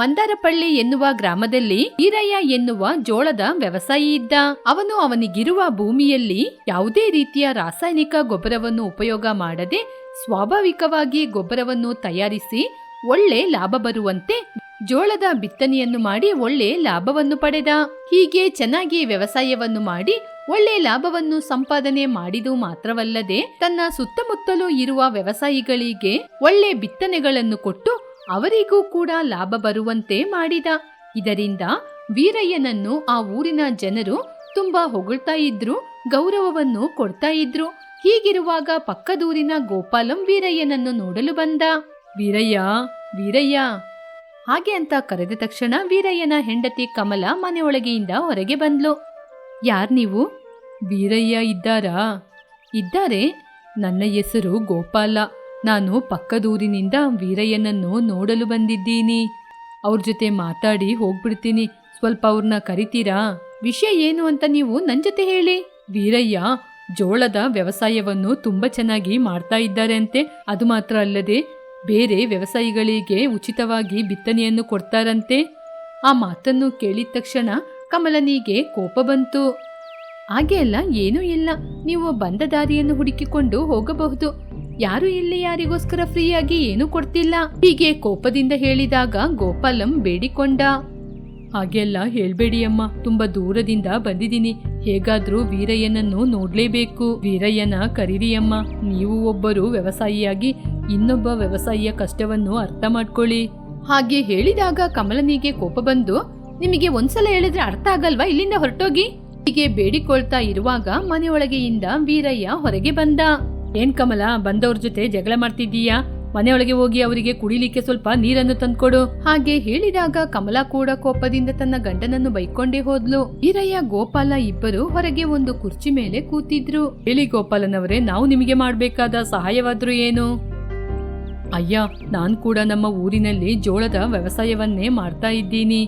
ಮಂದಾರಪಳ್ಳಿ ಎನ್ನುವ ಗ್ರಾಮದಲ್ಲಿ ಈರಯ್ಯ ಎನ್ನುವ ಜೋಳದ ವ್ಯವಸಾಯಿ ಇದ್ದ. ಅವನು ಅವನಿಗಿರುವ ಭೂಮಿಯಲ್ಲಿ ಯಾವುದೇ ರೀತಿಯ ರಾಸಾಯನಿಕ ಗೊಬ್ಬರವನ್ನು ಉಪಯೋಗ ಮಾಡದೆ ಸ್ವಾಭಾವಿಕವಾಗಿ ಗೊಬ್ಬರವನ್ನು ತಯಾರಿಸಿ ಒಳ್ಳೆ ಲಾಭ ಬರುವಂತೆ ಜೋಳದ ಬಿತ್ತನೆಯನ್ನು ಮಾಡಿ ಒಳ್ಳೆ ಲಾಭವನ್ನು ಪಡೆದ. ಹೀಗೆ ಚೆನ್ನಾಗಿ ವ್ಯವಸಾಯವನ್ನು ಮಾಡಿ ಒಳ್ಳೆ ಲಾಭವನ್ನು ಸಂಪಾದನೆ ಮಾಡಿದು ಮಾತ್ರವಲ್ಲದೆ ತನ್ನ ಸುತ್ತಮುತ್ತಲೂ ಇರುವ ವ್ಯವಸಾಯಿಗಳಿಗೆ ಒಳ್ಳೆ ಬಿತ್ತನೆಗಳನ್ನು ಕೊಟ್ಟು ಅವರಿಗೂ ಕೂಡ ಲಾಭ ಬರುವಂತೆ ಮಾಡಿದ. ಇದರಿಂದ ವೀರಯ್ಯನನ್ನು ಆ ಊರಿನ ಜನರು ತುಂಬಾ ಹೊಗಳ್ತಾ ಇದ್ರು, ಗೌರವವನ್ನು ಕೊಡ್ತಾ ಇದ್ರು. ಹೀಗಿರುವಾಗ ಪಕ್ಕದೂರಿನ ಗೋಪಾಲಂ ವೀರಯ್ಯನನ್ನು ನೋಡಲು ಬಂದ. ವೀರಯ್ಯ ವೀರಯ್ಯ. ಹಾಗೆ ಅಂತ ಕರೆದ ತಕ್ಷಣ ವೀರಯ್ಯನ ಹೆಂಡತಿ ಕಮಲ ಮನೆಯೊಳಗೆಯಿಂದ ಹೊರಗೆ ಬಂದ್ಲು. ಯಾರ್ ನೀವು? ವೀರಯ್ಯ ಇದ್ದಾರಾ? ಇದ್ದಾರೆ. ನನ್ನ ಹೆಸರು ಗೋಪಾಲ. ನಾನು ಪಕ್ಕದೂರಿನಿಂದ ವೀರಯ್ಯನನ್ನು ನೋಡಲು ಬಂದಿದ್ದೀನಿ. ಅವ್ರ ಜೊತೆ ಮಾತಾಡಿ ಹೋಗ್ಬಿಡ್ತೀನಿ. ಸ್ವಲ್ಪ ಅವ್ರನ್ನ ಕರಿತೀರಾ? ವಿಷಯ ಏನು ಅಂತ ನೀವು ನನ್ನ ಜೊತೆ ಹೇಳಿ. ವೀರಯ್ಯ, ಜೋಳದ ವ್ಯವಸಾಯವನ್ನು ತುಂಬ ಚೆನ್ನಾಗಿ ಮಾಡ್ತಾ ಇದ್ದಾರೆ ಅಂತೆ ಅದು ಮಾತ್ರ ಅಲ್ಲದೆ ಬೇರೆ ವ್ಯವಸಾಯಿಗಳಿಗೆ ಉಚಿತವಾಗಿ ಬಿತ್ತನೆಯನ್ನು ಕೊಡ್ತಾರಂತೆ. ಆ ಮಾತನ್ನು ಕೇಳಿದ ತಕ್ಷಣ ಕಮಲನಿಗೆ ಕೋಪ ಬಂತು. ಹಾಗೆ ಅಲ್ಲ, ಏನೂ ಇಲ್ಲ. ನೀವು ಬಂದ ದಾರಿಯನ್ನು ಹುಡುಕಿಕೊಂಡು ಹೋಗಬಹುದು. ಯಾರು ಇಲ್ಲಿ ಯಾರಿಗೋಸ್ಕರ ಫ್ರೀಯಾಗಿ ಏನೂ ಕೊಡ್ತಿಲ್ಲ. ಹೀಗೆ ಕೋಪದಿಂದ ಹೇಳಿದಾಗ ಗೋಪಾಲಂ ಬೇಡಿಕೊಂಡ. ಹಾಗೆಲ್ಲ ಹೇಳ್ಬೇಡಿ ಅಮ್ಮ, ತುಂಬಾ ದೂರದಿಂದ ಬಂದಿದ್ದೀನಿ. ಹೇಗಾದ್ರೂ ವೀರಯ್ಯನನ್ನು ನೋಡ್ಲೇಬೇಕು. ವೀರಯ್ಯನ ಕರೀರಿ ಅಮ್ಮ, ನೀವು ಒಬ್ಬರು ವ್ಯವಸಾಯಿಯಾಗಿ ಇನ್ನೊಬ್ಬ ವ್ಯವಸಾಯಿಯ ಕಷ್ಟವನ್ನು ಅರ್ಥ ಮಾಡ್ಕೊಳ್ಳಿ. ಹಾಗೆ ಹೇಳಿದಾಗ ಕಮಲನಿಗೆ ಕೋಪ ಬಂದು, ನಿಮಗೆ ಒಂದ್ಸಲ ಹೇಳಿದ್ರೆ ಅರ್ಥ ಆಗಲ್ವಾ ಇಲ್ಲಿಂದ ಹೊರಟೋಗಿ? ಹೀಗೆ ಬೇಡಿಕೊಳ್ತಾ ಇರುವಾಗ ಮನೆಯೊಳಗೆಯಿಂದ ವೀರಯ್ಯ ಹೊರಗೆ ಬಂದ. ಏನ್ ಕಮಲ, ಬಂದವ್ರ ಜೊತೆ ಜಗಳ ಮಾಡ್ತಿದ್ದೀಯಾ? ಮನೆಯೊಳಗೆ ಹೋಗಿ ಅವರಿಗೆ ಕುಡಿಲಿಕ್ಕೆ ಸ್ವಲ್ಪ ನೀರನ್ನು ತಂದ್ಕೊಡು. ಹಾಗೆ ಹೇಳಿದಾಗ ಕಮಲ ಕೂಡ ಕೋಪದಿಂದ ತನ್ನ ಗಂಡನನ್ನು ಬೈಕೊಂಡೇ ಹೋದ್ಲು. ವೀರಯ್ಯ ಗೋಪಾಲ ಇಬ್ಬರು ಹೊರಗೆ ಒಂದು ಕುರ್ಚಿ ಮೇಲೆ ಕೂತಿದ್ರು. ಹೇಳಿ ಗೋಪಾಲನವರೇ, ನಾವು ನಿಮಗೆ ಮಾಡಬೇಕಾದ ಸಹಾಯವಾದ್ರೂ ಏನು? ಅಯ್ಯ, ನಾನ್ ಕೂಡ ನಮ್ಮ ಊರಿನಲ್ಲಿ ಜೋಳದ ವ್ಯವಸಾಯವನ್ನೇ ಮಾಡ್ತಾ ಇದ್ದೀನಿ.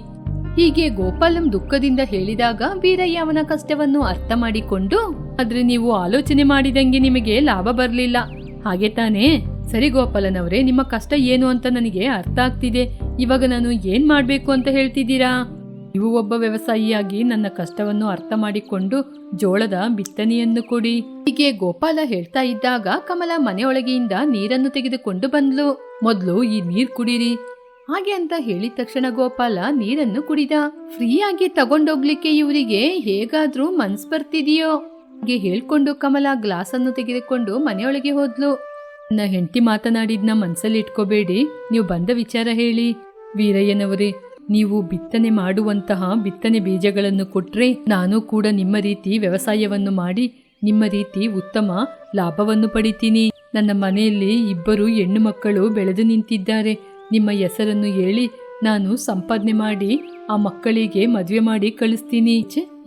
ಹೀಗೆ ಗೋಪಾಲಂ ದುಃಖದಿಂದ ಹೇಳಿದಾಗ ವೀರಯ್ಯ ಅವನ ಕಷ್ಟವನ್ನು ಅರ್ಥ ಮಾಡಿಕೊಂಡು ಆದ್ರೆ ನೀವು ಆಲೋಚನೆ ಮಾಡಿದಂಗೆ ನಿಮಗೆ ಲಾಭ ಬರಲಿಲ್ಲ. ಹಾಗೆ ತಾನೇ? ಸರಿ ಗೋಪಾಲನವರೇ ನಿಮ್ಮ ಕಷ್ಟ ಏನು ಅಂತ ನನಗೆ ಅರ್ಥ ಆಗ್ತಿದೆ. ಇವಾಗ ನಾನು ಏನ್ ಮಾಡಬೇಕು ಅಂತ ಹೇಳ್ತಿದ್ದೀರಾ? ನೀವು ಒಬ್ಬ ವ್ಯವಸಾಯಿಯಾಗಿ ನನ್ನ ಕಷ್ಟವನ್ನು ಅರ್ಥ ಮಾಡಿಕೊಂಡು ಜೋಳದ ಬಿತ್ತನೆಯನ್ನು ಕೊಡಿ. ಹೀಗೆ ಗೋಪಾಲ ಹೇಳ್ತಾ ಇದ್ದಾಗ ಕಮಲ ಮನೆಯೊಳಗೆಯಿಂದ ನೀರನ್ನು ತೆಗೆದುಕೊಂಡು ಬಂದ್ಲು. ಮೊದಲು ಈ ನೀರ್ ಕುಡೀರಿ. ಹಾಗೆ ಅಂತ ಹೇಳಿದ ತಕ್ಷಣ ಗೋಪಾಲ ನೀರನ್ನು ಕುಡಿದ. ಫ್ರೀಯಾಗಿ ತಗೊಂಡೋಗ್ಲಿಕ್ಕೆ ಇವರಿಗೆ ಹೇಗಾದ್ರೂ ಮನ್ಸ್ ಬರ್ತಿದೆಯೋ? ಹಾಗೆ ಹೇಳ್ಕೊಂಡು ಕಮಲ ಗ್ಲಾಸ್ ಅನ್ನು ತೆಗೆದುಕೊಂಡು ಮನೆಯೊಳಗೆ ಹೋದ್ಲು. ನನ್ನ ಹೆಂಡತಿ ಮಾತನಾಡಿದ್ನ ಮನ್ಸಲ್ಲಿ ಇಟ್ಕೋಬೇಡಿ, ನೀವು ಬಂದ ವಿಚಾರ ಹೇಳಿ. ವೀರಯ್ಯನವರೇ, ನೀವು ಬಿತ್ತನೆ ಮಾಡುವಂತಹ ಬಿತ್ತನೆ ಬೀಜಗಳನ್ನು ಕೊಟ್ರೆ ನಾನು ಕೂಡ ನಿಮ್ಮ ರೀತಿ ವ್ಯವಸಾಯವನ್ನು ಮಾಡಿ, ನಿಮ್ಮ ರೀತಿ ಉತ್ತಮ ಲಾಭವನ್ನು ಪಡಿತೀನಿ. ನನ್ನ ಮನೆಯಲ್ಲಿ ಇಬ್ಬರು ಹೆಣ್ಣು ಮಕ್ಕಳು ಬೆಳೆದು ನಿಂತಿದ್ದಾರೆ. ನಿಮ್ಮ ಹೆಸರನ್ನು ಹೇಳಿ ನಾನು ಸಂಪಾದನೆ ಮಾಡಿ, ಆ ಮಕ್ಕಳಿಗೆ ಮದುವೆ ಮಾಡಿ ಕಳಿಸ್ತೀನಿ.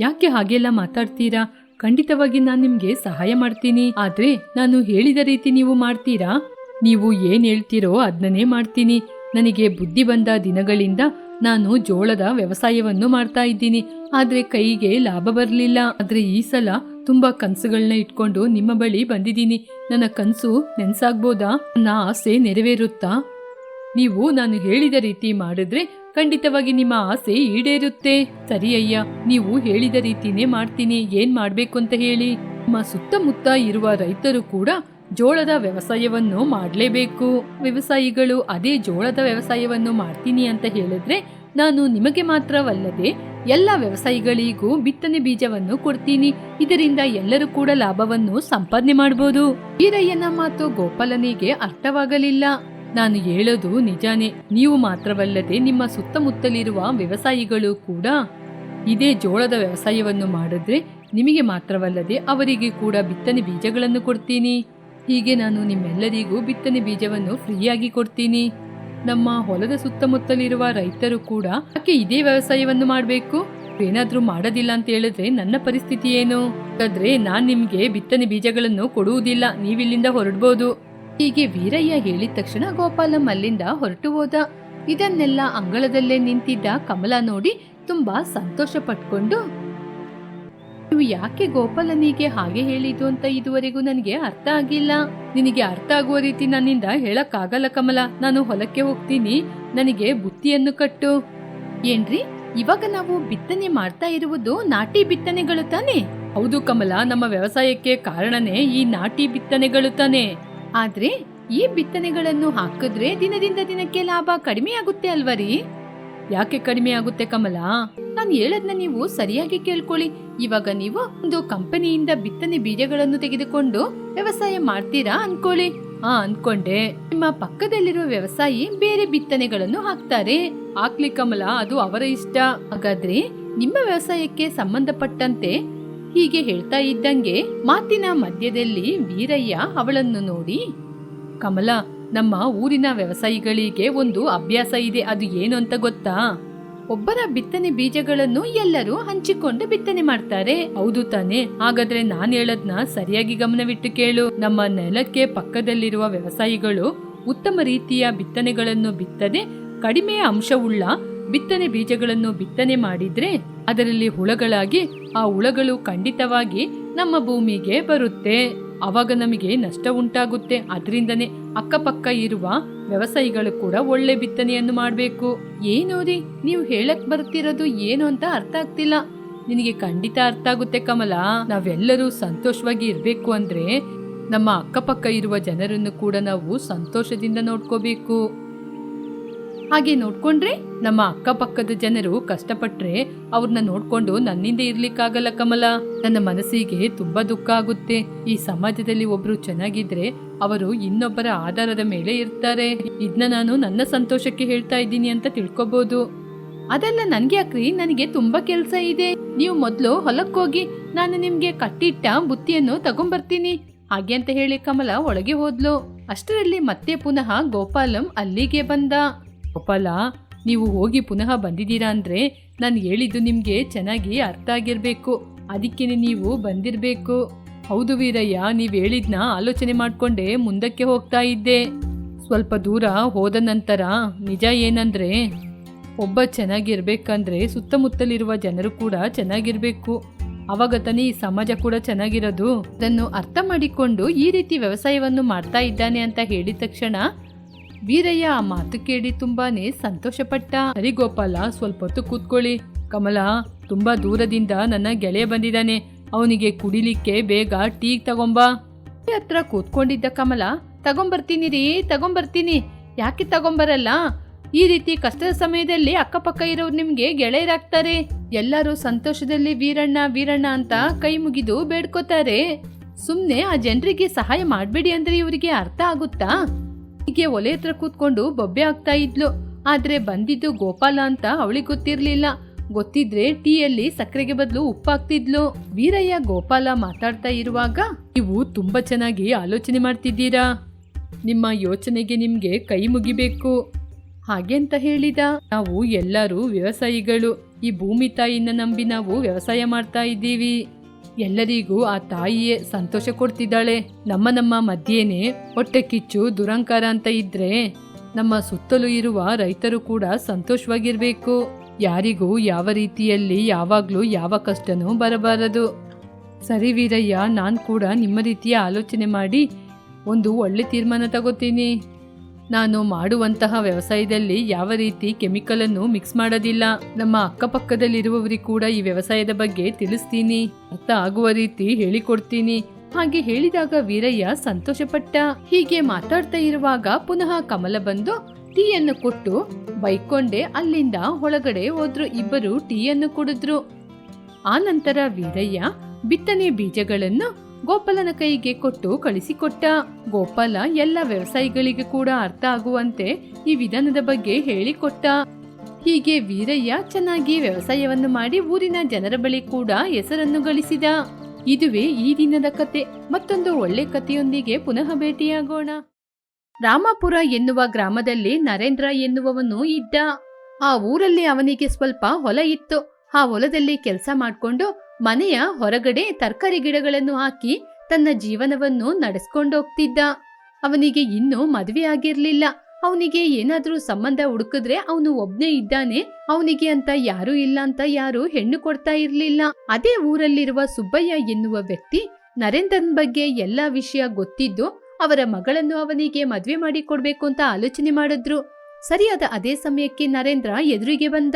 ಯಾಕೆ ಹಾಗೆಲ್ಲ ಮಾತಾಡ್ತೀರಾ? ಖಂಡಿತವಾಗಿ ನಾನು ನಿಮ್ಗೆ ಸಹಾಯ ಮಾಡ್ತೀನಿ. ಆದ್ರೆ ನಾನು ಹೇಳಿದ ರೀತಿ ನೀವು ಮಾಡ್ತೀರಾ? ನೀವು ಏನ್ ಹೇಳ್ತೀರೋ ಅದನ್ನೇ ಮಾಡ್ತೀನಿ. ನನಗೆ ಬುದ್ಧಿ ಬಂದ ದಿನಗಳಿಂದ ನಾನು ಜೋಳದ ವ್ಯವಸಾಯವನ್ನು ಮಾಡ್ತಾ ಇದ್ದೀನಿ. ಆದ್ರೆ ಕೈಗೆ ಲಾಭ ಬರಲಿಲ್ಲ. ಆದ್ರೆ ಈ ಸಲ ತುಂಬಾ ಕನಸುಗಳನ್ನ ಇಟ್ಕೊಂಡು ನಿಮ್ಮ ಬಳಿ ಬಂದಿದ್ದೀನಿ. ನನ್ನ ಕನಸು ನೆನ್ಸಾಗ್ಬೋದಾ? ನನ್ನ ಆಸೆ ನೆರವೇರುತ್ತಾ? ನೀವು ನಾನು ಹೇಳಿದ ರೀತಿ ಮಾಡಿದ್ರೆ ಖಂಡಿತವಾಗಿ ನಿಮ್ಮ ಆಸೆ ಈಡೇರುತ್ತೆ. ಸರಿ ಅಯ್ಯ ನೀವು ಹೇಳಿದ ರೀತಿನೇ ಮಾಡ್ತೀನಿ. ಏನ್ ಮಾಡ್ಬೇಕು ಅಂತ ಹೇಳಿ. ನಿಮ್ಮ ಸುತ್ತಮುತ್ತ ಇರುವ ರೈತರು ಕೂಡ ಜೋಳದ ವ್ಯವಸಾಯವನ್ನು ಮಾಡಲೇಬೇಕು. ವ್ಯವಸಾಯಿಗಳು ಅದೇ ಜೋಳದ ವ್ಯವಸಾಯವನ್ನು ಮಾಡ್ತೀನಿ ಅಂತ ಹೇಳಿದ್ರೆ ನಾನು ನಿಮಗೆ ಮಾತ್ರವಲ್ಲದೆ ಎಲ್ಲ ವ್ಯವಸಾಯಿಗಳಿಗೂ ಬಿತ್ತನೆ ಬೀಜವನ್ನು ಕೊಡ್ತೀನಿ. ಇದರಿಂದ ಎಲ್ಲರೂ ಕೂಡ ಲಾಭವನ್ನು ಸಂಪಾದನೆ ಮಾಡಬಹುದು ಈರಯ್ಯನ ಮಾತು ಗೋಪಾಲನಿಗೆ ಅರ್ಥವಾಗಲಿಲ್ಲ. ನಾನು ಹೇಳೋದು ನಿಜಾನೇ. ನೀವು ಮಾತ್ರವಲ್ಲದೆ ನಿಮ್ಮ ಸುತ್ತಮುತ್ತಲಿರುವ ವ್ಯವಸಾಯಿಗಳು ಕೂಡ ಇದೇ ಜೋಳದ ವ್ಯವಸಾಯವನ್ನು ಮಾಡಿದ್ರೆ ನಿಮಗೆ ಮಾತ್ರವಲ್ಲದೆ ಅವರಿಗೆ ಕೂಡ ಬಿತ್ತನೆ ಬೀಜಗಳನ್ನು ಕೊಡ್ತೀನಿ. ಹೀಗೆ ನಾನು ನಿಮ್ಮೆಲ್ಲರಿಗೂ ಬಿತ್ತನೆ ಬೀಜವನ್ನು ಫ್ರೀಯಾಗಿ ಕೊಡ್ತೀನಿ. ನಮ್ಮ ಹೊಲದ ಸುತ್ತಮುತ್ತಲಿರುವ ರೈತರು ಕೂಡ ಯಾಕೆ ಇದೇ ವ್ಯವಸಾಯವನ್ನು ಮಾಡಬೇಕು? ಏನಾದರೂ ಮಾಡೋದಿಲ್ಲ ಅಂತ ಹೇಳಿದ್ರೆ ನನ್ನ ಪರಿಸ್ಥಿತಿ ಏನು? ಹಾಗಾದ್ರೆ ನಾನು ನಿಮಗೆ ಬಿತ್ತನೆ ಬೀಜಗಳನ್ನು ಕೊಡುವುದಿಲ್ಲ. ನೀವಿಲ್ಲಿಂದ ಹೊರಡ್ಬೋದು. ಹೀಗೆ ವೀರಯ್ಯ ಹೇಳಿದ ತಕ್ಷಣ ಗೋಪಾಲಂ ಅಲ್ಲಿಂದ ಹೊರಟು ಹೋದ. ಇದನ್ನೆಲ್ಲ ಅಂಗಳದಲ್ಲೇ ನಿಂತಿದ್ದ ಕಮಲ ನೋಡಿ ತುಂಬಾ ಸಂತೋಷ ಪಟ್ಕೊಂಡು, ನೀವು ಯಾಕೆ ಗೋಪಾಲನಿಗೆ ಹಾಗೆ ಹೇಳಿದ್ದು ಅಂತ ಇದುವರೆಗೂ ನನಗೆ ಅರ್ಥ ಆಗಿಲ್ಲ. ನಿನಗೆ ಅರ್ಥ ಆಗುವ ರೀತಿ ನನ್ನಿಂದ ಹೇಳಕ್ಕಾಗಲ್ಲ ಕಮಲ. ನಾನು ಹೊಲಕ್ಕೆ ಹೋಗ್ತೀನಿ. ನನಗೆ ಬುತ್ತಿಯನ್ನು ಕಟ್ಟು. ಏನ್ರಿ? ಇವಾಗ ನಾವು ಬಿತ್ತನೆ ಮಾಡ್ತಾ ಇರುವುದು ನಾಟಿ ಬಿತ್ತನೆಗಳು ತಾನೆ? ಹೌದು ಕಮಲ. ನಮ್ಮ ವ್ಯವಸಾಯಕ್ಕೆ ಕಾರಣನೇ ಈ ನಾಟಿ ಬಿತ್ತನೆಗಳು ತಾನೆ. ಆದ್ರೆ ಈ ಬಿತ್ತನೆಗಳನ್ನು ಹಾಕಿದ್ರೆ ದಿನದಿಂದ ದಿನಕ್ಕೆ ಲಾಭ ಕಡಿಮೆ ಆಗುತ್ತೆ ಅಲ್ವರಿ? ಯಾಕೆ ಕಡಿಮೆ ಆಗುತ್ತೆ ಕಮಲ? ನಾನು ಹೇಳದ್ನ ನೀವು ಸರಿಯಾಗಿ ಕೇಳ್ಕೊಳ್ಳಿ. ಇವಾಗ ನೀವು ಒಂದು ಕಂಪನಿಯಿಂದ ಬಿತ್ತನೆ ಬೀಜಗಳನ್ನು ತೆಗೆದುಕೊಂಡು ವ್ಯವಸಾಯ ಮಾಡ್ತೀರಾ ಅನ್ಕೊಳ್ಳಿ. ಆ, ಅನ್ಕೊಂಡೆ. ನಿಮ್ಮ ಪಕ್ಕದಲ್ಲಿರುವ ವ್ಯವಸಾಯಿ ಬೇರೆ ಬಿತ್ತನೆಗಳನ್ನು ಹಾಕ್ತಾರೆ. ಹಾಕ್ಲಿ ಕಮಲ, ಅದು ಅವರ ಇಷ್ಟ. ಹಾಗಾದ್ರೆ ನಿಮ್ಮ ವ್ಯವಸಾಯಕ್ಕೆ ಸಂಬಂಧಪಟ್ಟಂತೆ ಹೀಗೆ ಹೇಳ್ತಾ ಇದ್ದಂಗೆ ಮಾತಿನ ಮಧ್ಯದಲ್ಲಿ ವೀರಯ್ಯ ಅವಳನ್ನು ನೋಡಿ, ಕಮಲ, ನಮ್ಮ ಊರಿನ ವ್ಯವಸಾಯಿಗಳಿಗೆ ಒಂದು ಅಭ್ಯಾಸ ಇದೆ, ಅದು ಏನು ಅಂತ ಗೊತ್ತಾ? ಒಬ್ಬರ ಬಿತ್ತನೆ ಬೀಜಗಳನ್ನು ಎಲ್ಲರೂ ಹಂಚಿಕೊಂಡು ಬಿತ್ತನೆ ಮಾಡ್ತಾರೆ. ಹೌದು ತಾನೆ, ಹಾಗಾದ್ರೆ ನಾನು ಹೇಳದ್ನ ಸರಿಯಾಗಿ ಗಮನವಿಟ್ಟು ಕೇಳು. ನಮ್ಮ ನೆಲಕ್ಕೆ ಪಕ್ಕದಲ್ಲಿರುವ ವ್ಯವಸಾಯಿಗಳು ಉತ್ತಮ ರೀತಿಯ ಬಿತ್ತನೆಗಳನ್ನು ಬಿತ್ತದೆ ಕಡಿಮೆ ಅಂಶವುಳ್ಳ ಬಿತ್ತನೆ ಬೀಜಗಳನ್ನು ಬಿತ್ತನೆ ಮಾಡಿದ್ರೆ ಅದರಲ್ಲಿ ಹುಳಗಳಾಗಿ ಆ ಹುಳಗಳು ಖಂಡಿತವಾಗಿ ನಮ್ಮ ಭೂಮಿಗೆ ಬರುತ್ತೆ. ಅವಾಗ ನಮಗೆ ನಷ್ಟ ಉಂಟಾಗುತ್ತೆ. ಅದರಿಂದನೇ ಅಕ್ಕಪಕ್ಕ ಇರುವ ವ್ಯವಸಾಯಿಗಳು ಕೂಡ ಒಳ್ಳೆ ಬಿತ್ತನೆಯನ್ನು ಮಾಡಬೇಕು. ಏನೋರಿ ನೀವು ಹೇಳಕ್ ಬರ್ತಿರೋದು ಏನು ಅಂತ ಅರ್ಥ ಆಗ್ತಿಲ್ಲ. ನಿನಗೆ ಖಂಡಿತ ಅರ್ಥ ಆಗುತ್ತೆ ಕಮಲ. ನಾವೆಲ್ಲರೂ ಸಂತೋಷವಾಗಿ ಇರಬೇಕು ಅಂದ್ರೆ ನಮ್ಮ ಅಕ್ಕಪಕ್ಕ ಇರುವ ಜನರನ್ನು ಕೂಡ ನಾವು ಸಂತೋಷದಿಂದ ನೋಡ್ಕೋಬೇಕು. ಹಾಗೆ ನೋಡ್ಕೊಂಡ್ರೆ ನಮ್ಮ ಅಕ್ಕಪಕ್ಕದ ಜನರು ಕಷ್ಟಪಟ್ರೆ ಅವ್ರನ್ನ ನೋಡ್ಕೊಂಡು ನನ್ನಿಂದ ಇರ್ಲಿಕ್ಕಾಗಲ್ಲ ಕಮಲ. ನನ್ನ ಮನಸ್ಸಿಗೆ ತುಂಬಾ ದುಃಖ ಆಗುತ್ತೆ. ಈ ಸಮಾಜದಲ್ಲಿ ಒಬ್ರು ಚೆನ್ನಾಗಿದ್ರೆ ಅವರು ಇನ್ನೊಬ್ಬರ ಆಧಾರದ ಮೇಲೆ ಇರ್ತಾರೆ. ಇದನ್ನ ನಾನು ನನ್ನ ಸಂತೋಷಕ್ಕೆ ಹೇಳ್ತಾ ಇದ್ದೀನಿ ಅಂತ ತಿಳ್ಕೊಬಹುದು ಅದೆಲ್ಲ ನನ್ಗೆ ಯಾಕ್ರಿ? ನನಗೆ ತುಂಬಾ ಕೆಲಸ ಇದೆ. ನೀವು ಮೊದಲು ಹೊಲಕ್ಕೋಗಿ ನಾನು ನಿಮ್ಗೆ ಕಟ್ಟಿಟ್ಟ ಬುತ್ತಿಯನ್ನು ತಗೊಂಬರ್ತೀನಿ. ಹಾಗೆ ಅಂತ ಹೇಳಿ ಕಮಲ ಒಳಗೆ ಹೋದ್ಲು. ಅಷ್ಟರಲ್ಲಿ ಮತ್ತೆ ಪುನಃ ಗೋಪಾಲಂ ಅಲ್ಲಿಗೆ ಬಂದ. ಗೋಪಾಲ, ನೀವು ಹೋಗಿ ಪುನಃ ಬಂದಿದ್ದೀರಾ ಅಂದ್ರೆ ನಾನು ಹೇಳಿದ್ದು ನಿಮಗೆ ಚೆನ್ನಾಗಿ ಅರ್ಥ ಆಗಿರಬೇಕು. ಅದಕ್ಕೇನೆ ನೀವು ಬಂದಿರಬೇಕು. ಹೌದು ವೀರಯ್ಯ, ನೀವು ಹೇಳಿದ್ನ ಆಲೋಚನೆ ಮಾಡ್ಕೊಂಡೆ ಮುಂದಕ್ಕೆ ಹೋಗ್ತಾ ಇದ್ದೆ. ಸ್ವಲ್ಪ ದೂರ ಹೋದ ನಂತರ ನಿಜ ಏನಂದ್ರೆ, ಒಬ್ಬ ಚೆನ್ನಾಗಿರ್ಬೇಕಂದ್ರೆ ಸುತ್ತಮುತ್ತಲಿರುವ ಜನರು ಕೂಡ ಚೆನ್ನಾಗಿರ್ಬೇಕು. ಅವಾಗ ತಾನೇ ಈ ಸಮಾಜ ಕೂಡ ಚೆನ್ನಾಗಿರೋದು. ಅದನ್ನು ಅರ್ಥ ಮಾಡಿಕೊಂಡು ಈ ರೀತಿ ವ್ಯವಸಾಯವನ್ನು ಮಾಡ್ತಾ ಇದ್ದಾನೆ ಅಂತ ಹೇಳಿದ ತಕ್ಷಣ ವೀರಯ್ಯ, ಆ ಮಾತು ಕೇಳಿ ತುಂಬಾನೇ ಸಂತೋಷಪಟ್ಟ. ಸರಿ ಗೋಪಾಲ, ಸ್ವಲ್ಪ ಹೊತ್ತು ಕೂತ್ಕೊಳ್ಳಿ. ಕಮಲ, ತುಂಬಾ ದೂರದಿಂದ ನನ್ನ ಗೆಳೆಯ ಬಂದಿದ್ದಾನೆ. ಅವನಿಗೆ ಕುಡಿಲಿಕ್ಕೆ ಬೇಗ ಟೀ ತಗೊಂಬಾ. ಹತ್ರ ಕೂತ್ಕೊಂಡಿದ್ದ ಕಮಲ ತಗೊಂಬರ್ತೀನಿ ರೀ ತಗೊಂಬರ್ತೀನಿ. ಯಾಕೆ ತಗೊಂಬರಲ್ಲ? ಈ ರೀತಿ ಕಷ್ಟದ ಸಮಯದಲ್ಲಿ ಅಕ್ಕಪಕ್ಕ ಇರೋರು ನಿಮ್ಗೆ ಗೆಳೆಯರಾಗ್ತಾರೆ. ಎಲ್ಲರೂ ಸಂತೋಷದಲ್ಲಿ ವೀರಣ್ಣ ವೀರಣ್ಣ ಅಂತ ಕೈ ಮುಗಿದು ಬೇಡ್ಕೋತಾರೆ. ಸುಮ್ನೆ ಆ ಜನರಿಗೆ ಸಹಾಯ ಮಾಡಬೇಡಿ ಅಂದ್ರೆ ಇವರಿಗೆ ಅರ್ಥ ಆಗುತ್ತಾ? ಹೀಗೆ ಒಲೆ ಹತ್ರ ಕೂತ್ಕೊಂಡು ಬೊಬ್ಬೆ ಆಗ್ತಾ ಇದ್ಲು. ಆದ್ರೆ ಬಂದಿದ್ದು ಗೋಪಾಲ ಅಂತ ಅವಳಿಗೆ ಗೊತ್ತಿರ್ಲಿಲ್ಲ. ಗೊತ್ತಿದ್ರೆ ಟೀಯಲ್ಲಿ ಸಕ್ಕರೆಗೆ ಬದಲು ಉಪ್ಪಾಗ್ತಿದ್ಲು ವೀರಯ್ಯ ಗೋಪಾಲ ಮಾತಾಡ್ತಾ ಇರುವಾಗ, ನೀವು ತುಂಬಾ ಚೆನ್ನಾಗಿ ಆಲೋಚನೆ ಮಾಡ್ತಿದ್ದೀರಾ? ನಿಮ್ಮ ಯೋಚನೆಗೆ ನಿಮ್ಗೆ ಕೈ ಮುಗಿಬೇಕು. ಹಾಗೆ ಅಂತ ಹೇಳಿದ. ನಾವು ಎಲ್ಲರೂ ವ್ಯವಸಾಯಿಗಳು. ಈ ಭೂಮಿ ತಾಯಿನ ನಂಬಿ ನಾವು ವ್ಯವಸಾಯ ಮಾಡ್ತಾ ಇದ್ದೀವಿ. ಎಲ್ಲರಿಗೂ ಆ ತಾಯಿಯೇ ಸಂತೋಷ ಕೊಡ್ತಿದ್ದಾಳೆ. ನಮ್ಮ ನಮ್ಮ ಮಧ್ಯೇನೆ ಹೊಟ್ಟೆ ಕಿಚ್ಚು, ದುರಂಕಾರ ಅಂತ ಇದ್ರೆ ನಮ್ಮ ಸುತ್ತಲೂ ಇರುವ ರೈತರು ಕೂಡ ಸಂತೋಷವಾಗಿರ್ಬೇಕು. ಯಾರಿಗೂ ಯಾವ ರೀತಿಯಲ್ಲಿ ಯಾವಾಗ್ಲೂ ಯಾವ ಕಷ್ಟನೂ ಬರಬಾರದು. ಸರಿ ವೀರಯ್ಯ, ನಾನು ಕೂಡ ನಿಮ್ಮ ರೀತಿಯ ಆಲೋಚನೆ ಮಾಡಿ ಒಂದು ಒಳ್ಳೆ ತೀರ್ಮಾನ ತಗೋತೀನಿ. ನಾನು ಮಾಡುವಂತಹ ವ್ಯವಸಾಯದಲ್ಲಿ ಯಾವ ರೀತಿ ಕೆಮಿಕಲ್ ಅನ್ನು ಮಿಕ್ಸ್ ಮಾಡೋದಿಲ್ಲ. ನಮ್ಮ ಅಕ್ಕಪಕ್ಕದಲ್ಲಿರುವವರಿಗೆ ಕೂಡ ಈ ವ್ಯವಸಾಯದ ಬಗ್ಗೆ ತಿಳಿಸ್ತೀನಿ. ಅರ್ಥ ಆಗುವ ರೀತಿ ಹೇಳಿಕೊಡ್ತೀನಿ. ಹಾಗೆ ಹೇಳಿದಾಗ ವೀರಯ್ಯ ಸಂತೋಷಪಟ್ಟ. ಹೀಗೆ ಮಾತಾಡ್ತಾ ಇರುವಾಗ ಪುನಃ ಕಮಲ ಬಂದು ಟೀಯನ್ನು ಕೊಟ್ಟು ಬೈಕೊಂಡೆ ಅಲ್ಲಿಂದ ಒಳಗಡೆ ಹೋದ್ರು ಇಬ್ಬರು ಟೀಯನ್ನು ಕುಡಿದ್ರು. ಆ ನಂತರ ವೀರಯ್ಯ ಬಿತ್ತನೆ ಬೀಜಗಳನ್ನು ಗೋಪಾಲನ ಕೈಗೆ ಕೊಟ್ಟು ಕಳಿಸಿಕೊಟ್ಟ. ಗೋಪಾಲ ಎಲ್ಲ ವ್ಯವಸಾಯಿಗಳಿಗೆ ಕೂಡ ಅರ್ಥ ಆಗುವಂತೆ ಈ ವಿಧಾನದ ಬಗ್ಗೆ ಹೇಳಿಕೊಟ್ಟ. ಹೀಗೆ ವೀರಯ್ಯ ಚೆನ್ನಾಗಿ ವ್ಯವಸಾಯವನ್ನು ಮಾಡಿ ಊರಿನ ಜನರ ಬಳಿ ಕೂಡ ಹೆಸರನ್ನು ಗಳಿಸಿದ. ಇದುವೇ ಈ ದಿನದ ಕತೆ. ಮತ್ತೊಂದು ಒಳ್ಳೆ ಕಥೆಯೊಂದಿಗೆ ಪುನಃ ಭೇಟಿಯಾಗೋಣ. ರಾಮಾಪುರ ಎನ್ನುವ ಗ್ರಾಮದಲ್ಲಿ ನರೇಂದ್ರ ಎನ್ನುವವನು ಇದ್ದ. ಆ ಊರಲ್ಲಿ ಅವನಿಗೆ ಸ್ವಲ್ಪ ಹೊಲ ಇತ್ತು. ಆ ಹೊಲದಲ್ಲಿ ಕೆಲಸ ಮಾಡ್ಕೊಂಡು ಮನೆಯ ಹೊರಗಡೆ ತರಕಾರಿ ಗಿಡಗಳನ್ನು ಹಾಕಿ ತನ್ನ ಜೀವನವನ್ನು ನಡೆಸ್ಕೊಂಡೋಗ್ತಿದ್ದ. ಅವನಿಗೆ ಇನ್ನೂ ಮದುವೆ ಆಗಿರ್ಲಿಲ್ಲ. ಅವನಿಗೆ ಏನಾದ್ರೂ ಸಂಬಂಧ ಹುಡುಕಿದ್ರೆ ಅವನು ಒಬ್ನೇ ಇದ್ದಾನೆ. ಅವನಿಗೆ ಅಂತ ಯಾರೂ ಇಲ್ಲ ಅಂತ ಯಾರು ಹೆಣ್ಣು ಕೊಡ್ತಾ ಇರ್ಲಿಲ್ಲ. ಅದೇ ಊರಲ್ಲಿರುವ ಸುಬ್ಬಯ್ಯ ಎನ್ನುವ ವ್ಯಕ್ತಿ ನರೇಂದ್ರನ್ ಬಗ್ಗೆ ಎಲ್ಲ ವಿಷಯ ಗೊತ್ತಿದ್ದು ಅವರ ಮಗಳನ್ನು ಅವನಿಗೆ ಮದ್ವೆ ಮಾಡಿ ಕೊಡ್ಬೇಕು ಅಂತ ಆಲೋಚನೆ ಮಾಡಿದ್ರು. ಸರಿಯಾದ ಅದೇ ಸಮಯಕ್ಕೆ ನರೇಂದ್ರ ಎದುರಿಗೆ ಬಂದ.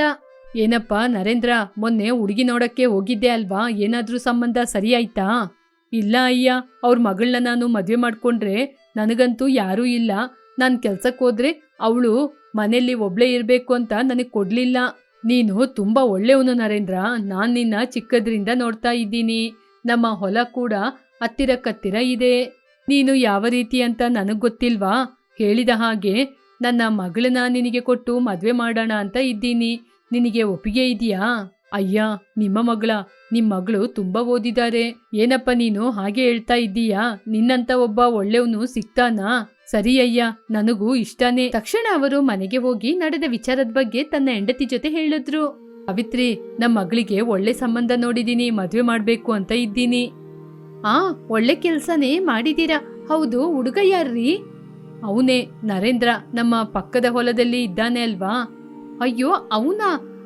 ಏನಪ್ಪ ನರೇಂದ್ರ, ಮೊನ್ನೆ ಹುಡುಗಿ ನೋಡಕ್ಕೆ ಹೋಗಿದ್ದೆ ಅಲ್ವಾ? ಏನಾದ್ರೂ ಸಂಬಂಧ ಸರಿಯಾಯ್ತಾ? ಇಲ್ಲ ಅಯ್ಯ, ಅವ್ರ ಮಗಳನ್ನ ನಾನು ಮದ್ವೆ ಮಾಡ್ಕೊಂಡ್ರೆ ನನಗಂತೂ ಯಾರೂ ಇಲ್ಲ. ನಾನು ಕೆಲ್ಸಕ್ಕೆ ಹೋದ್ರೆ ಅವಳು ಮನೆಯಲ್ಲಿ ಒಬ್ಳೇ ಇರಬೇಕು ಅಂತ ನನಗೆ ಕೊಡ್ಲಿಲ್ಲ. ನೀನು ತುಂಬಾ ಒಳ್ಳೆಯವನು ನರೇಂದ್ರ. ನಾನ್ ನಿನ್ನ ಚಿಕ್ಕದ್ರಿಂದ ನೋಡ್ತಾ ಇದ್ದೀನಿ. ನಮ್ಮ ಹೊಲ ಕೂಡ ಹತ್ತಿರಕ್ಕತ್ತಿರ ಇದೆ. ನೀನು ಯಾವ ರೀತಿ ಅಂತ ನನಗ್ ಗೊತ್ತಿಲ್ವಾ? ಹೇಳಿದ ಹಾಗೆ ನನ್ನ ಮಗಳನ್ನ ನಿನಗೆ ಕೊಟ್ಟು ಮದ್ವೆ ಮಾಡೋಣ ಅಂತ ಇದ್ದೀನಿ. ನಿನಗೆ ಒಪ್ಪಿಗೆ ಇದೆಯಾ? ಅಯ್ಯ, ನಿಮ್ಮ ಮಗಳ, ನಿಮ್ ಮಗಳು ತುಂಬಾ ಓದಿದ್ದಾರೆ. ಏನಪ್ಪ ನೀನು ಹಾಗೆ ಹೇಳ್ತಾ ಇದ್ದೀಯಾ? ನಿನ್ನಂತ ಒಬ್ಬ ಒಳ್ಳೆಯವನು ಸಿಗ್ತಾನಾ? ಸರಿ ಅಯ್ಯ, ನನಗೂ ಇಷ್ಟನೇ. ತಕ್ಷಣ ಅವರು ಮನೆಗೆ ಹೋಗಿ ನಡೆದ ವಿಚಾರದ ಬಗ್ಗೆ ತನ್ನ ಹೆಂಡತಿ ಜೊತೆ ಹೇಳಿದ್ರು. ಸಾವಿತ್ರಿ ನಮ್ಮ ಮಗಳಿಗೆ ಒಳ್ಳೆ ಸಂಬಂಧ ನೋಡಿದೀನಿ, ಮದುವೆ ಮಾಡ್ಬೇಕು ಅಂತ ಇದ್ದೀನಿ. ಆ, ಒಳ್ಳೆ ಕೆಲ್ಸನೇ ಮಾಡಿದೀರಾ? ಹೌದು, ಹುಡುಗ ಯಾರ್ರೀ? ಅವನೇ, ನರೇಂದ್ರ. ನಮ್ಮ ಪಕ್ಕದ ಹೊಲದಲ್ಲಿ ಇದ್ದಾನೆ ಅಲ್ವಾ? ಅಯ್ಯೋ, ಅವನ?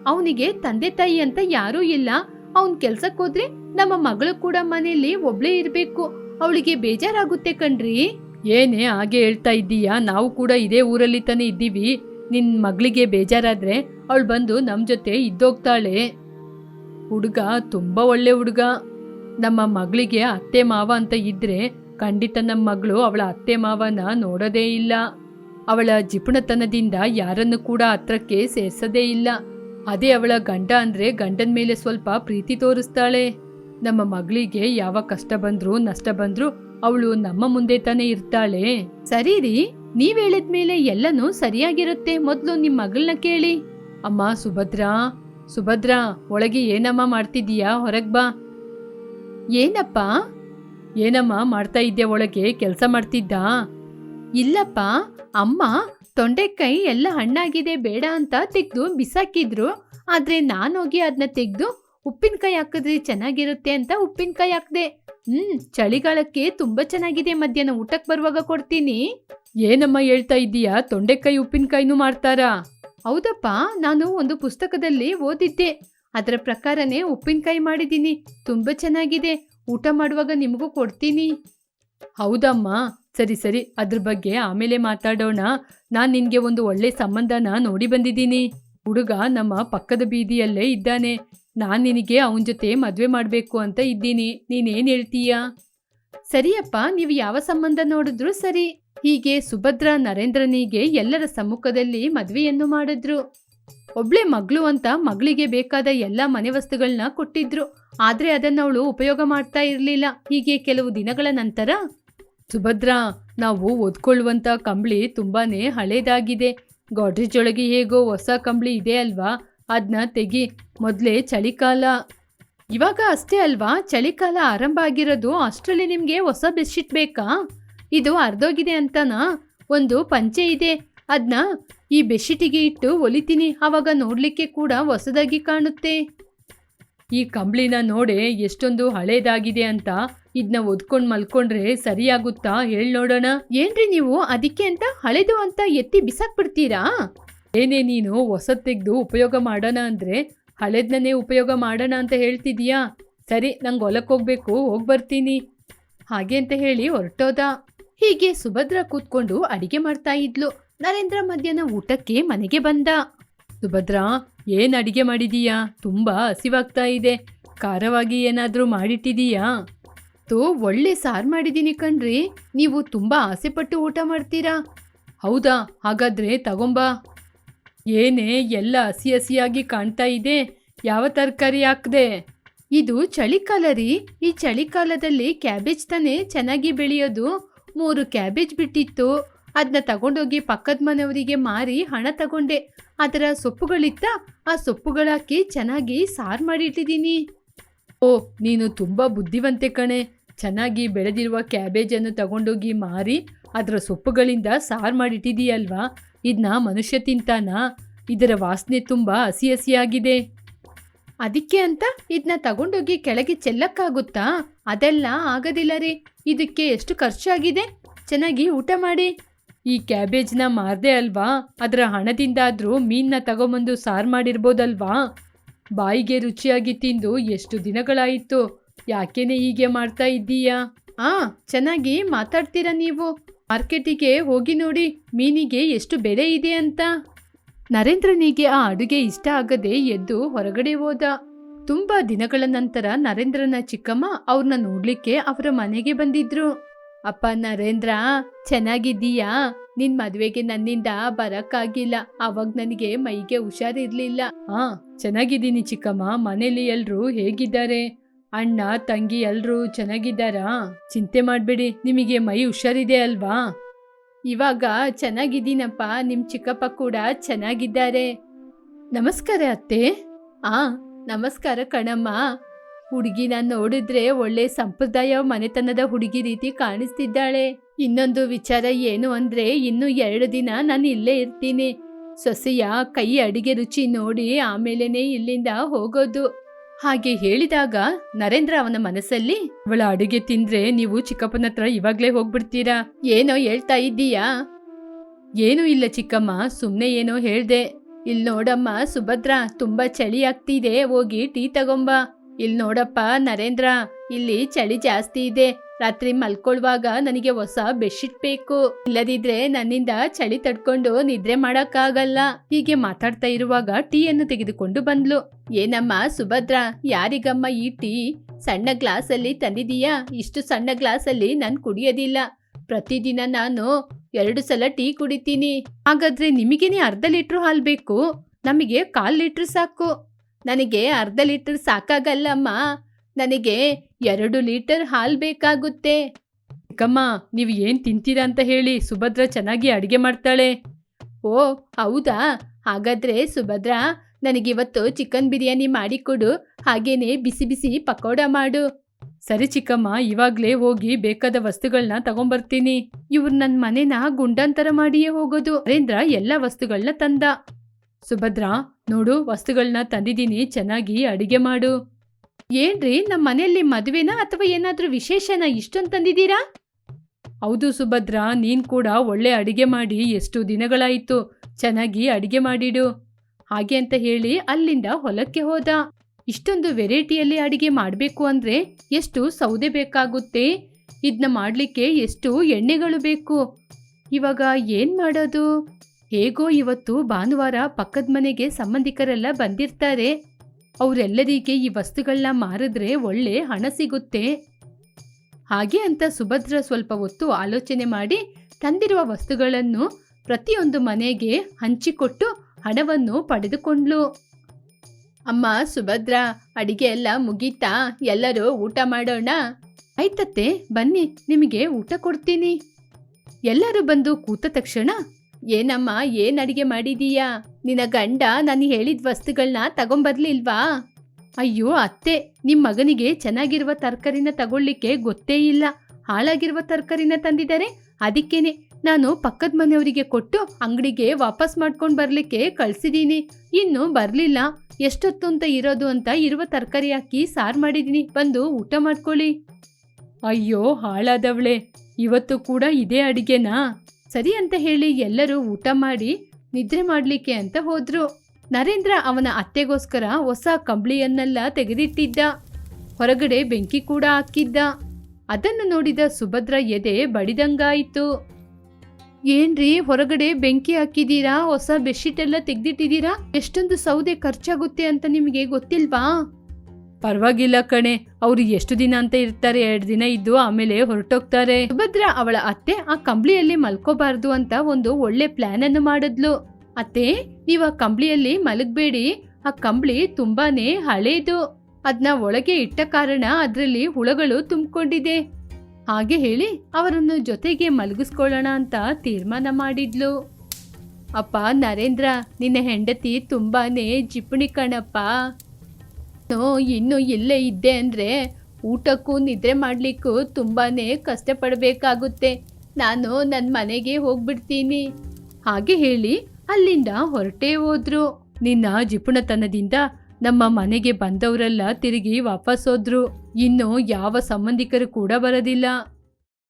ಅವನಿಗೆ ತಂದೆ ತಾಯಿ ಅಂತ ಯಾರೂ ಇಲ್ಲ. ಅವನ್ ಕೆಲ್ಸಕ್ ಹೋದ್ರೆ ನಮ್ಮ ಮಗಳು ಕೂಡ ಮನೆಯಲ್ಲಿ ಒಬ್ಳೇ ಇರ್ಬೇಕು. ಅವಳಿಗೆ ಬೇಜಾರಾಗುತ್ತೆ ಕಣ್ರಿ. ಏನೇ ಹಾಗೆ ಹೇಳ್ತಾ ಇದ್ದೀಯಾ? ನಾವು ಕೂಡ ಇದೇ ಊರಲ್ಲಿ ತಾನೇ ಇದ್ದೀವಿ. ನಿನ್ ಮಗಳಿಗೆ ಬೇಜಾರಾದ್ರೆ ಅವಳು ಬಂದು ನಮ್ ಜೊತೆ ಇದ್ದೋಗ್ತಾಳೆ. ಹುಡುಗ, ತುಂಬಾ ಒಳ್ಳೆ ಹುಡುಗ. ನಮ್ಮ ಮಗಳಿಗೆ ಅತ್ತೆ ಮಾವ ಅಂತ ಇದ್ರೆ ಖಂಡಿತ ನಮ್ಮ ಮಗಳು ಅವಳ ಅತ್ತೆ ಮಾವನ ನೋಡೋದೇ ಇಲ್ಲ. ಅವಳ ಜಿಪುಣತನದಿಂದ ಯಾರನ್ನು ಕೂಡ ಹತ್ರಕ್ಕೆ ಸೇರ್ಸದೇ ಇಲ್ಲ. ಅದೇ ಅವಳ ಗಂಡ ಅಂದ್ರೆ ಗಂಡನ ಮೇಲೆ ಸ್ವಲ್ಪ ಪ್ರೀತಿ ತೋರಿಸ್ತಾಳೆ. ನಮ್ಮ ಮಗಳಿಗೆ ಯಾವ ಕಷ್ಟ ಬಂದ್ರು ನಷ್ಟ ಬಂದ್ರು ಅವಳು ನಮ್ಮ ಮುಂದೆ ತಾನೇ ಇರ್ತಾಳೆ. ಸರಿ ರೀ, ನೀವ್ ಹೇಳಿದ್ಮೇಲೆ ಎಲ್ಲನೂ ಸರಿಯಾಗಿರುತ್ತೆ. ಮೊದ್ಲು ನಿಮ್ ಮಗಳನ್ನ ಕೇಳಿ. ಅಮ್ಮ, ಸುಭದ್ರಾ ಸುಭದ್ರಾ, ಒಳಗೆ ಏನಮ್ಮ ಮಾಡ್ತಿದ್ದೀಯಾ? ಹೊರಗ್ ಬಾ. ಏನಪ್ಪ? ಏನಮ್ಮ ಮಾಡ್ತಾ ಇದ್ದೆ ಒಳಗೆ ಕೆಲಸ ಮಾಡ್ತಿದ್ದ? ಇಲ್ಲಪ್ಪ, ಅಮ್ಮ ತೊಂಡೆಕಾಯಿ ಎಲ್ಲ ಹಣ್ಣಾಗಿದೆ, ಬೇಡ ಅಂತ ತೆಗೆದು ಬಿಸಾಕಿದ್ರು. ಆದ್ರೆ ನಾನೋಗಿ ಅದನ್ನ ತೆಗೆದು ಉಪ್ಪಿನಕಾಯಿ ಹಾಕಿದ್ರೆ ಚೆನ್ನಾಗಿರುತ್ತೆ ಅಂತ ಉಪ್ಪಿನಕಾಯಿ ಹಾಕ್ದೆ. ಹ್ಮ್, ಚಳಿಗಾಲಕ್ಕೆ ತುಂಬಾ ಚೆನ್ನಾಗಿದೆ ಮಧ್ಯಾಹ್ನ ಊಟಕ್ಕೆ ಬರುವಾಗ ಕೊಡ್ತೀನಿ. ಏನಮ್ಮ ಹೇಳ್ತಾ ಇದ್ದೀಯಾ? ತೊಂಡೆಕಾಯಿ ಉಪ್ಪಿನಕಾಯಿನೂ ಮಾಡ್ತಾರಾ? ಹೌದಪ್ಪ, ನಾನು ಒಂದು ಪುಸ್ತಕದಲ್ಲಿ ಓದಿದ್ದೆ. ಅದರ ಪ್ರಕಾರನೇ ಉಪ್ಪಿನಕಾಯಿ ಮಾಡಿದ್ದೀನಿ. ತುಂಬಾ ಚೆನ್ನಾಗಿದೆ. ಊಟ ಮಾಡುವಾಗ ನಿಮಗೂ ಕೊಡ್ತೀನಿ. ಹೌದಮ್ಮ ಸರಿ ಸರಿ, ಅದ್ರ ಬಗ್ಗೆ ಆಮೇಲೆ ಮಾತಾಡೋಣ. ನಾನ್ ನಿನ್ಗೆ ಒಂದು ಒಳ್ಳೆ ಸಂಬಂಧನ ನೋಡಿ ಬಂದಿದ್ದೀನಿ. ಹುಡುಗ ನಮ್ಮ ಪಕ್ಕದ ಬೀದಿಯಲ್ಲೇ ಇದ್ದಾನೆ. ನಾನ್ ನಿನಗೆ ಅವನ ಜೊತೆ ಮದ್ವೆ ಮಾಡ್ಬೇಕು ಅಂತ ಇದ್ದೀನಿ. ನೀನೇನ್ ಹೇಳ್ತೀಯಾ? ಸರಿಯಪ್ಪ ನೀವು ಯಾವ ಸಂಬಂಧ ನೋಡಿದ್ರು ಸರಿ. ಹೀಗೆ ಸುಭದ್ರ ನರೇಂದ್ರನಿಗೆ ಎಲ್ಲರ ಸಮ್ಮುಖದಲ್ಲಿ ಮದುವೆಯನ್ನು ಮಾಡಿದ್ರು. ಒಬ್ಳೆ ಮಗಳು ಅಂತ ಮಗಳಿಗೆ ಬೇಕಾದ ಎಲ್ಲ ಮನೆ ವಸ್ತುಗಳನ್ನ ಕೊಟ್ಟಿದ್ರು. ಆದ್ರೆ ಅದನ್ನ ಅವಳು ಉಪಯೋಗ ಮಾಡ್ತಾ ಇರ್ಲಿಲ್ಲ. ಹೀಗೆ ಕೆಲವು ದಿನಗಳ ನಂತರ ಸುಭದ್ರಾ, ನಾವು ಓದ್ಕೊಳ್ಳುವಂಥ ಕಂಬಳಿ ತುಂಬಾನೇ ಹಳೇದಾಗಿದೆ. ಗಾಡ್ರೇಜ್ ಒಳಗೆ ಹೇಗೋ ಹೊಸ ಕಂಬಳಿ ಇದೆ ಅಲ್ವಾ? ಅದನ್ನ ತೆಗಿ, ಮೊದಲೇ ಚಳಿಕಾಲ. ಇವಾಗ ಅಷ್ಟೇ ಅಲ್ವಾ? ಚಳಿಕಾಲ ಆರಂಭ ಆಗಿರೋದು ಅಷ್ಟರಲ್ಲಿ ನಿಮಗೆ ಹೊಸ ಬೆಡ್ಶೀಟ್ ಬೇಕಾ? ಇದು ಅರ್ಧೋಗಿದೆ ಅಂತನಾ? ಒಂದು ಪಂಚೆ ಇದೆ. ಅದನ್ನ ಈ ಬೆಡ್ಶೀಟಿಗೆ ಇಟ್ಟು ಒಲಿತೀನಿ. ಆವಾಗ ನೋಡಲಿಕ್ಕೆ ಕೂಡ ಹೊಸದಾಗಿ ಕಾಣುತ್ತೆ. ಈ ಕಂಬಳಿನ ನೋಡೆ ಎಷ್ಟೊಂದು ಹಳೇದಾಗಿದೆ ಅಂತ ಇದನ್ನ ಒದ್ಕೊಂಡು ಮಲ್ಕೊಂಡ್ರೆ ಸರಿಯಾಗುತ್ತಾ ಹೇಳ್ ನೋಡೋಣ. ಏನ್ರಿ ನೀವು ಅದಕ್ಕೆ ಅಂತ ಹಳೆದು ಅಂತ ಎತ್ತಿ ಬಿಸಾಕ್ಬಿಡ್ತೀರಾ? ಏನೇ ನೀನು ಹೊಸ ತೆಗ್ದು ಉಪಯೋಗ ಮಾಡೋಣ ಅಂದ್ರೆ ಹಳೆದ್ನೇ ಉಪಯೋಗ ಮಾಡೋಣ ಅಂತ ಹೇಳ್ತಿದೀಯಾ? ಸರಿ, ನಂಗೆ ಹೊಲಕ್ಕೆ ಹೋಗ್ಬೇಕು, ಹೋಗಿ ಬರ್ತೀನಿ. ಹಾಗೆ ಅಂತ ಹೇಳಿ ಹೊರಟೋದ. ಹೀಗೆ ಸುಭದ್ರ ಕೂತ್ಕೊಂಡು ಅಡಿಗೆ ಮಾಡ್ತಾ ಇದ್ಲು. ನರೇಂದ್ರ ಮಧ್ಯಾಹ್ನ ಊಟಕ್ಕೆ ಮನೆಗೆ ಬಂದ. ಸುಭದ್ರ, ಏನ್ ಅಡಿಗೆ ಮಾಡಿದೀಯಾ? ತುಂಬಾ ಹಸಿವಾಗ್ತಾ ಇದೆ. ಖಾರವಾಗಿ ಏನಾದರೂ ಮಾಡಿಟ್ಟಿದೀಯಾ? ತೋ ಒಳ್ಳೆ ಸಾರು ಮಾಡಿದ್ದೀನಿ ಕಣ್ರಿ. ನೀವು ತುಂಬಾ ಆಸೆಪಟ್ಟು ಊಟ ಮಾಡ್ತೀರಾ? ಹೌದಾ? ಹಾಗಾದ್ರೆ ತಗೊಂಬಾ. ಏನೇ ಎಲ್ಲ ಹಸಿ ಹಸಿಯಾಗಿ ಕಾಣ್ತಾ ಇದೆ. ಯಾವ ತರಕಾರಿ ಹಾಕ್ದೆ? ಇದು ಚಳಿಕಾಲ ರೀ. ಈ ಚಳಿಕಾಲದಲ್ಲಿ ಕ್ಯಾಬೇಜ್ ತಾನೇ ಚೆನ್ನಾಗಿ ಬೆಳೆಯೋದು. ಮೂರು ಕ್ಯಾಬೇಜ್ ಬಿಟ್ಟಿತ್ತು. ಅದನ್ನ ತಗೊಂಡೋಗಿ ಪಕ್ಕದ ಮನೆಯವರಿಗೆ ಮಾರಿ ಹಣ ತಗೊಂಡೆ. ಅದರ ಸೊಪ್ಪುಗಳಿತ್ತ? ಆ ಸೊಪ್ಪುಗಳಾಕಿ ಚೆನ್ನಾಗಿ ಸಾರು ಮಾಡಿಟ್ಟಿದ್ದೀನಿ ಓ, ನೀನು ತುಂಬಾ ಬುದ್ಧಿವಂತೆ ಕಣೆ. ಚೆನ್ನಾಗಿ ಬೆಳೆದಿರುವ ಕ್ಯಾಬೇಜನ್ನು ತಗೊಂಡೋಗಿ ಮಾರಿ ಅದರ ಸೊಪ್ಪುಗಳಿಂದ ಸಾರು ಮಾಡಿಟ್ಟಿದೀಯಲ್ವಾ? ಇದನ್ನ ಮನುಷ್ಯ ತಿಂತಾನಾ? ಇದರ ವಾಸನೆ ತುಂಬ ಹಸಿ ಹಸಿಯಾಗಿದೆ ಅದಕ್ಕೆ ಅಂತ ಇದನ್ನ ತಗೊಂಡೋಗಿ ಕೆಳಗೆ ಚೆಲ್ಲಕ್ಕಾಗುತ್ತಾ? ಅದೆಲ್ಲ ಆಗೋದಿಲ್ಲ ರೀ. ಇದಕ್ಕೆ ಎಷ್ಟು ಖರ್ಚಾಗಿದೆ? ಚೆನ್ನಾಗಿ ಊಟ ಮಾಡಿ. ಈ ಕ್ಯಾಬೇಜ್ನ ಮಾರದೆ ಅಲ್ವಾ? ಅದರ ಹಣದಿಂದಾದರೂ ಮೀನನ್ನ ತಗೊಂಬಂದು ಸಾರು ಮಾಡಿರ್ಬೋದಲ್ವಾ? ಬಾಯಿಗೆ ರುಚಿಯಾಗಿ ತಿಂದು ಎಷ್ಟು ದಿನಗಳಾಯಿತು? ಯಾಕೆನೆ ಹೀಗೆ ಮಾಡ್ತಾ ಇದ್ದೀಯಾ? ಆ, ಚೆನ್ನಾಗಿ ಮಾತಾಡ್ತೀರಾ ನೀವು? ಮಾರ್ಕೆಟಿಗೆ ಹೋಗಿ ನೋಡಿ, ಮೀನಿಗೆ ಎಷ್ಟು ಬೆಲೆ ಇದೆ ಅಂತ. ನರೇಂದ್ರನಿಗೆ ಆ ಅಡುಗೆ ಇಷ್ಟ ಆಗದೆ ಎದ್ದು ಹೊರಗಡೆ ಹೋದ. ತುಂಬಾ ದಿನಗಳ ನಂತರ ನರೇಂದ್ರನ ಚಿಕ್ಕಮ್ಮ ಅವ್ರನ್ನ ನೋಡ್ಲಿಕ್ಕೆ ಅವರ ಮನೆಗೆ ಬಂದಿದ್ರು. ಅಪ್ಪ ನರೇಂದ್ರ, ಚೆನ್ನಾಗಿದ್ದೀಯಾ? ನಿನ್ ಮದ್ವೆಗೆ ನನ್ನಿಂದ ಬರಕ್ಕಾಗಿಲ್ಲ. ಅವಾಗ ನನಗೆ ಮೈಗೆ ಹುಷಾರಿರ್ಲಿಲ್ಲ. ಹಾ ಚೆನ್ನಾಗಿದ್ದೀನಿ ಚಿಕ್ಕಮ್ಮ. ಮನೇಲಿ ಎಲ್ರು ಹೇಗಿದ್ದಾರೆ? ಅಣ್ಣ, ತಂಗಿ ಎಲ್ಲರೂ ಚೆನ್ನಾಗಿದ್ದಾರಾ? ಚಿಂತೆ ಮಾಡಬೇಡಿ, ನಿಮಗೆ ಮೈ ಹುಷಾರಿದೆ ಅಲ್ವಾ? ಇವಾಗ ಚೆನ್ನಾಗಿದ್ದೀನಪ್ಪ ನಿಮ್ಮ ಚಿಕ್ಕಪ್ಪ ಕೂಡ ಚೆನ್ನಾಗಿದ್ದಾರೆ. ನಮಸ್ಕಾರ ಅತ್ತೆ. ಆ, ನಮಸ್ಕಾರ ಕಣಮ್ಮ. ಹುಡುಗಿನ ನೋಡಿದ್ರೆ ಒಳ್ಳೆ ಸಂಪ್ರದಾಯ, ಮನೆತನದ ಹುಡುಗಿ ರೀತಿ ಕಾಣಿಸ್ತಿದ್ದಾಳೆ. ಇನ್ನೊಂದು ವಿಚಾರ ಏನು ಅಂದ್ರೆ, ಇನ್ನು ಎರಡು ದಿನ ನಾನು ಇಲ್ಲೇ ಇರ್ತೀನಿ. ಸೊಸೆಯ ಕೈ ಅಡಿಗೆ ರುಚಿ ನೋಡಿ ಆಮೇಲೆನೆ ಇಲ್ಲಿಂದ ಹೋಗೋದು. ಹಾಗೆ ಹೇಳಿದಾಗ ನರೇಂದ್ರ ಅವನ ಮನಸ್ಸಲ್ಲಿ, ಅವಳ ಅಡುಗೆ ತಿಂದ್ರೆ ನೀವು ಚಿಕ್ಕಪ್ಪನ ಹತ್ರ ಇವಾಗ್ಲೇ ಹೋಗ್ಬಿಡ್ತೀರಾ? ಏನೋ ಹೇಳ್ತಾ ಇದ್ದೀಯಾ? ಏನೂ ಇಲ್ಲ ಚಿಕ್ಕಮ್ಮ ಸುಮ್ಮನೆ ಏನೋ ಹೇಳ್ದೆ. ಇಲ್ ನೋಡಮ್ಮ, ಸುಭದ್ರ ತುಂಬಾ ಚಳಿ ಆಗ್ತಿದೆ, ಹೋಗಿ ಟೀ ತಗೊಂಬ. ಇಲ್ ನೋಡಪ್ಪ ನರೇಂದ್ರ, ಇಲ್ಲಿ ಚಳಿ ಜಾಸ್ತಿ ಇದೆ. ರಾತ್ರಿ ಮಲ್ಕೊಳ್ವಾಗ ನನಗೆ ಹೊಸ ಬೆಡ್ಶೀಟ್ ಬೇಕು. ಇಲ್ಲದಿದ್ರೆ ನನ್ನಿಂದ ಚಳಿ ತಡ್ಕೊಂಡು ನಿದ್ರೆ ಮಾಡಕ್ಕಾಗಲ್ಲ. ಹೀಗೆ ಮಾತಾಡ್ತಾ ಇರುವಾಗ ಟೀಯನ್ನು ತೆಗೆದುಕೊಂಡು ಬಂದ್ಲು. ಏನಮ್ಮ ಸುಭದ್ರ, ಯಾರಿಗಮ್ಮ ಈ ಟೀ? ಸಣ್ಣ ಗ್ಲಾಸಲ್ಲಿ ತಂದಿದೀಯಾ? ಇಷ್ಟು ಸಣ್ಣ ಗ್ಲಾಸಲ್ಲಿ ನಾನು ಕುಡಿಯೋದಿಲ್ಲ. ಪ್ರತಿದಿನ ನಾನು ಎರಡು ಸಲ ಟೀ ಕುಡಿತೀನಿ. ಹಾಗಾದ್ರೆ ನಿಮಗೇನೆ ಅರ್ಧ ಲೀಟ್ರ್ ಹಾಲು ಬೇಕು? ನಮಗೆ ಕಾಲ್ ಲೀಟ್ರ್ ಸಾಕು. ನನಗೆ ಅರ್ಧ ಲೀಟರ್ ಸಾಕಾಗಲ್ಲಮ್ಮ. ನನಗೆ ಎರಡು ಲೀಟರ್ ಹಾಲು ಬೇಕಾಗುತ್ತೆ. ಚಿಕ್ಕಮ್ಮ ನೀವು ಏನು ತಿಂತೀರಾ ಅಂತ ಹೇಳಿ ಸುಭದ್ರ ಚೆನ್ನಾಗಿ ಅಡುಗೆ ಮಾಡ್ತಾಳೆ. ಓ, ಹೌದಾ? ಹಾಗಾದ್ರೆ ಸುಭದ್ರ ನನಗಿವತ್ತು ಚಿಕನ್ ಬಿರಿಯಾನಿ ಮಾಡಿಕೊಡು, ಹಾಗೇನೆ ಬಿಸಿ ಬಿಸಿ ಪಕೋಡ ಮಾಡು. ಸರಿ ಚಿಕ್ಕಮ್ಮ, ಇವಾಗ್ಲೇ ಹೋಗಿ ಬೇಕಾದ ವಸ್ತುಗಳನ್ನ ತಗೊಂಬರ್ತೀನಿ. ಇವ್ರು ನನ್ನ ಮನೆನ ಗುಂಡಾಂತರ ಮಾಡಿಯೇ ಹೋಗೋದು. ನರೇಂದ್ರ ಎಲ್ಲ ವಸ್ತುಗಳನ್ನ ತಂದ. ಸುಭದ್ರ, ನೋಡು ವಸ್ತುಗಳನ್ನ ತಂದಿದ್ದೀನಿ, ಚೆನ್ನಾಗಿ ಅಡಿಗೆ ಮಾಡು. ಏನ್ರಿ ನಮ್ಮ ಮನೆಯಲ್ಲಿ ಮದುವೆನ ಅಥವಾ ಏನಾದ್ರೂ ವಿಶೇಷನ ಇಷ್ಟೊಂದು ತಂದಿದ್ದೀರಾ? ಹೌದು ಸುಭದ್ರ, ನೀನ್ ಕೂಡ ಒಳ್ಳೆ ಅಡುಗೆ ಮಾಡಿ ಎಷ್ಟು ದಿನಗಳಾಯಿತು. ಚೆನ್ನಾಗಿ ಅಡುಗೆ ಮಾಡಿಡು. ಹಾಗೆ ಅಂತ ಹೇಳಿ ಅಲ್ಲಿಂದ ಹೊಲಕ್ಕೆ ಹೋದ. ಇಷ್ಟೊಂದು ವೆರೈಟಿಯಲ್ಲಿ ಅಡುಗೆ ಮಾಡಬೇಕು ಅಂದ್ರೆ ಎಷ್ಟು ಸೌದೆ ಬೇಕಾಗುತ್ತೆ? ಇದನ್ನ ಮಾಡಲಿಕ್ಕೆ ಎಷ್ಟು ಎಣ್ಣೆಗಳು ಬೇಕು? ಇವಾಗ ಏನು ಮಾಡೋದು? ಹೇಗೋ ಇವತ್ತು ಭಾನುವಾರ ಪಕ್ಕದ ಮನೆಗೆ ಸಂಬಂಧಿಕರೆಲ್ಲ ಬಂದಿರ್ತಾರೆ. ಅವರೆಲ್ಲರಿಗೆ ಈ ವಸ್ತುಗಳನ್ನ ಮಾರಿದ್ರೆ ಒಳ್ಳೆ ಹಣ ಸಿಗುತ್ತೆ. ಹಾಗೆ ಅಂತ ಸುಭದ್ರ ಸ್ವಲ್ಪ ಹೊತ್ತು ಆಲೋಚನೆ ಮಾಡಿ ತಂದಿರುವ ವಸ್ತುಗಳನ್ನು ಪ್ರತಿಯೊಂದು ಮನೆಗೆ ಹಂಚಿಕೊಟ್ಟು ಹಣವನ್ನು ಪಡೆದುಕೊಂಡ್ಲು ಅಮ್ಮ, ಸುಭದ್ರ, ಅಡಿಗೆ ಎಲ್ಲ ಮುಗೀತಾ? ಎಲ್ಲರೂ ಊಟ ಮಾಡೋಣ? ಆಯ್ತತ್ತೆ, ಬನ್ನಿ, ನಿಮಗೆ ಊಟ ಕೊಡ್ತೀನಿ. ಎಲ್ಲರೂ ಬಂದು ಕೂತ ತಕ್ಷಣ ಏನಮ್ಮ, ಏನ್ ಅಡಿಗೆ ಮಾಡಿದೀಯಾ? ನಿನ್ನ ಗಂಡ ನಾನು ಹೇಳಿದ ವಸ್ತುಗಳನ್ನ ತಗೊಂಬರ್ಲಿಲ್ವಾ? ಅಯ್ಯೋ, ಅತ್ತೆ, ನಿಮ್ ಮಗನಿಗೆ ಚೆನ್ನಾಗಿರುವ ತರಕಾರಿನ ತಗೊಳ್ಳಿಕ್ಕೆ ಗೊತ್ತೇ ಇಲ್ಲ. ಹಾಳಾಗಿರುವ ತರಕಾರಿನ ತಂದಿದ್ದಾರೆ. ಅದಕ್ಕೇನೆ ನಾನು ಪಕ್ಕದ ಮನೆಯವರಿಗೆ ಕೊಟ್ಟು ಅಂಗಡಿಗೆ ವಾಪಸ್ ಮಾಡ್ಕೊಂಡು ಬರ್ಲಿಕ್ಕೆ ಕಳ್ಸಿದೀನಿ. ಇನ್ನು ಬರ್ಲಿಲ್ಲ. ಎಷ್ಟೊತ್ತು ಅಂತ ಇರೋದು ಅಂತ ಇರುವ ತರಕಾರಿ ಹಾಕಿ ಸಾರು ಮಾಡಿದ್ದೀನಿ ಬಂದು ಊಟ ಮಾಡ್ಕೊಳ್ಳಿ. ಅಯ್ಯೋ, ಹಾಳಾದವಳೆ. ಇವತ್ತು ಕೂಡ ಇದೇ ಅಡಿಗೆನಾ? ಸರಿ ಅಂತ ಹೇಳಿ ಎಲ್ಲರೂ ಊಟ ಮಾಡಿ ನಿದ್ರೆ ಮಾಡಲಿಕ್ಕೆ ಅಂತ ಹೋದ್ರು. ನರೇಂದ್ರ ಅವನ ಅತ್ತೆಗೋಸ್ಕರ ಹೊಸ ಕಂಬಳಿಯನ್ನೆಲ್ಲ ತೆಗೆದಿಟ್ಟಿದ್ದ. ಹೊರಗಡೆ ಬೆಂಕಿ ಕೂಡ ಹಾಕಿದ್ದ. ಅದನ್ನು ನೋಡಿದ ಸುಭದ್ರ ಎದೆ ಬಡಿದಂಗಾಯಿತು. ಏನ್ರಿ ಹೊರಗಡೆ ಬೆಂಕಿ ಹಾಕಿದ್ದೀರಾ? ಹೊಸ ಬೆಡ್ಶೀಟ್ ಎಲ್ಲ ತೆಗೆದಿಟ್ಟಿದ್ದೀರಾ? ಎಷ್ಟೊಂದು ಸೌದೆ ಖರ್ಚಾಗುತ್ತೆ ಅಂತ ನಿಮಗೆ ಗೊತ್ತಿಲ್ವಾ? ಪರವಾಗಿಲ್ಲ ಕಣೆ. ಅವರು ಎಷ್ಟು ದಿನ ಅಂತ ಇರ್ತಾರೆ, ಎರಡು ದಿನ ಇದ್ದು ಆಮೇಲೆ ಹೊರಟೋಗ್ತಾರೆ. ಸುಭದ್ರ ಅವಳ ಅತ್ತೆ ಆ ಕಂಬಳಿಯಲ್ಲಿ ಮಲ್ಕೋಬಾರ್ದು ಅಂತ ಒಂದು ಒಳ್ಳೆ ಪ್ಲಾನ್ ಅನ್ನು ಮಾಡಿದ್ಲು. ಅತ್ತೆ, ನೀವು ಆ ಕಂಬಳಿಯಲ್ಲಿ ಮಲಗಬೇಡಿ. ಆ ಕಂಬಳಿ ತುಂಬಾನೇ ಹಳೇದು. ಅದನ್ನ ಒಳಗೆ ಇಟ್ಟ ಕಾರಣ ಅದರಲ್ಲಿ ಹುಳಗಳು ತುಂಬಿಕೊಂಡಿದೆ. ಹಾಗೆ ಹೇಳಿ ಅವರನ್ನು ಜೊತೆಗೆ ಮಲಗಿಸ್ಕೊಳ್ಳೋಣ ಅಂತ ತೀರ್ಮಾನ ಮಾಡಿದ್ಲು. ಅಪ್ಪ ನರೇಂದ್ರ, ನಿನ್ನ ಹೆಂಡತಿ ತುಂಬಾನೇ ಜಿಪುಣಿ ಕಣಪ್ಪ. ಇನ್ನು ಇಲ್ಲೇ ಇದ್ದೆ ಅಂದರೆ ಊಟಕ್ಕೂ ನಿದ್ರೆ ಮಾಡಲಿಕ್ಕೂ ತುಂಬಾ ಕಷ್ಟಪಡಬೇಕಾಗುತ್ತೆ. ನಾನು ನನ್ನ ಮನೆಗೆ ಹೋಗ್ಬಿಡ್ತೀನಿ. ಹಾಗೆ ಹೇಳಿ ಅಲ್ಲಿಂದ ಹೊರಟೇ ಹೋದ್ರು. ನಿನ್ನ ಜಿಪುಣತನದಿಂದ ನಮ್ಮ ಮನೆಗೆ ಬಂದವರೆಲ್ಲ ತಿರುಗಿ ವಾಪಸ್ ಹೋದ್ರು. ಇನ್ನು ಯಾವ ಸಂಬಂಧಿಕರು ಕೂಡ ಬರೋದಿಲ್ಲ.